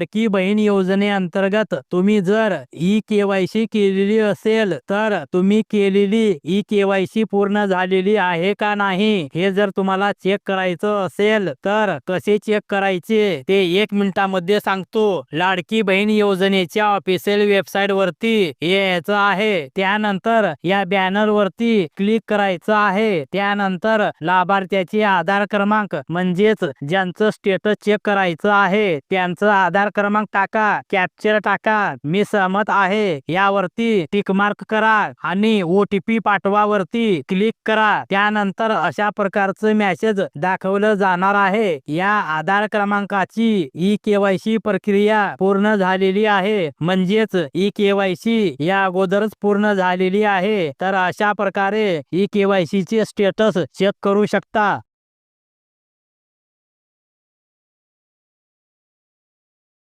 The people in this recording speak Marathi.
लाडकी बहीण योजनेअंतर्गत तुम्ही जर ई केवायसी केलेली असेल तर तुम्ही केलेली ई केवायसी पूर्ण झालेली आहे का नाही हे जर तुम्हाला चेक करायचं असेल तर कसे चेक करायचे ते एक मिनिटामध्ये सांगतो. लाडकी बहीण योजनेच्या ऑफिशियल वेबसाईट वरती यायचं आहे. त्यानंतर या बॅनर वरती क्लिक करायचं आहे. त्यानंतर लाभार्थ्याचे आधार क्रमांक म्हणजेच ज्यांचं स्टेटस चेक करायचं आहे त्यांचं आधार क्रमांक टाका कॅप्चर टाका. मी सहमत आहे. यावरती टिक मार्क करा आणि ओ टी पी पाठवावरती क्लिक करा. त्यानंतर अशा प्रकारचं मेसेज दाखवलं जाणार आहे. या आधार क्रमांकाची ई केवायसी प्रक्रिया पूर्ण झालेली आहे. म्हणजेच ई केवायसी या अगोदरच पूर्ण झालेली आहे. तर अशा प्रकारे ई केवायसी चे स्टेटस चेक करू शकता.